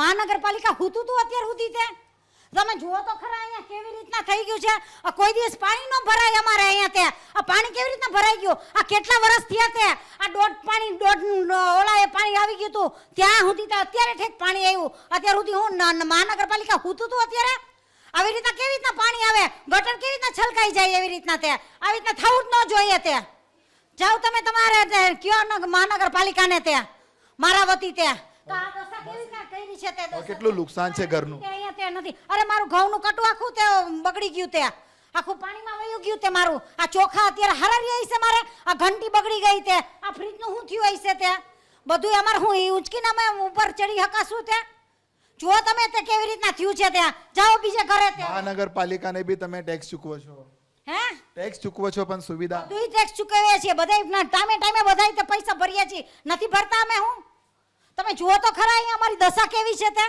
મહાનગરપાલિકા હુતું તું અત્યાર સુધી તે? તમે જુઓ તો ખરા અહીંયા કેવી રીતના થઈ ગયું છે? આ કોઈ દિવસ પાણી ન ભરાય અમારે અહીંયા તે. આ પાણી કેવી રીતના ભરાઈ ગયું? આ કેટલા વર્ષ થયા તે? આ દોઢ પાણી, દોઢ ઓલા એ પાણી આવી ગયું તું. ત્યાં સુધી તો અત્યારે ઠેક પાણી આવ્યું. અત્યાર સુધી હું મહાનગરપાલિકા હુતું તું અત્યારે? આવી રીતના કેવી રીતના પાણી આવે? ગટર કેવી રીતના છલકાઈ જાય એવી રીતના તે? આવી રીતના થવું જ ન જોઈએ તે. જાઓ તમે તમારે કયો મહાનગરપાલિકાને ત્યાં મારા વતી તે? તો આ દશા કેવી રીતના કરી છે તે દશા. કેટલું નુકસાન છે ઘરનું? તે અહીંયા તે નથી. અરે મારું ઘઉંનું કટુ આખું તે બગડી ગયું તે. આખું પાણીમાં વયું ગયું તે મારું. આ ચોખા અત્યારે હરાવી આવી છે મારે. આ ઘંટી બગડી ગઈ તે. આ ફ્રીજનું શું થયું હશે તે? બધું અમારે હું ઉંચકીને અમે ઉપર ચડી હકાશું તે? જુઓ તમે તે કેવી રીતના થયું છે ત્યાં જાઓ બીજે ઘરે તે. મહાનગરપાલિકાને બી તમે ટેક્સ ચૂકવો છો. હે? ટેક્સ ચૂકવો છો પણ સુવિધા? બધું ટેક્સ ચૂકવીએ છીએ. બધાય ટાઈમે ટાઈમે બધાય તે પૈસા ભરીએ છીએ. નથી ભરતા અમે હું? તમે જુઓ તો ખરા અહીંયા અમારી દશા કેવી છે તે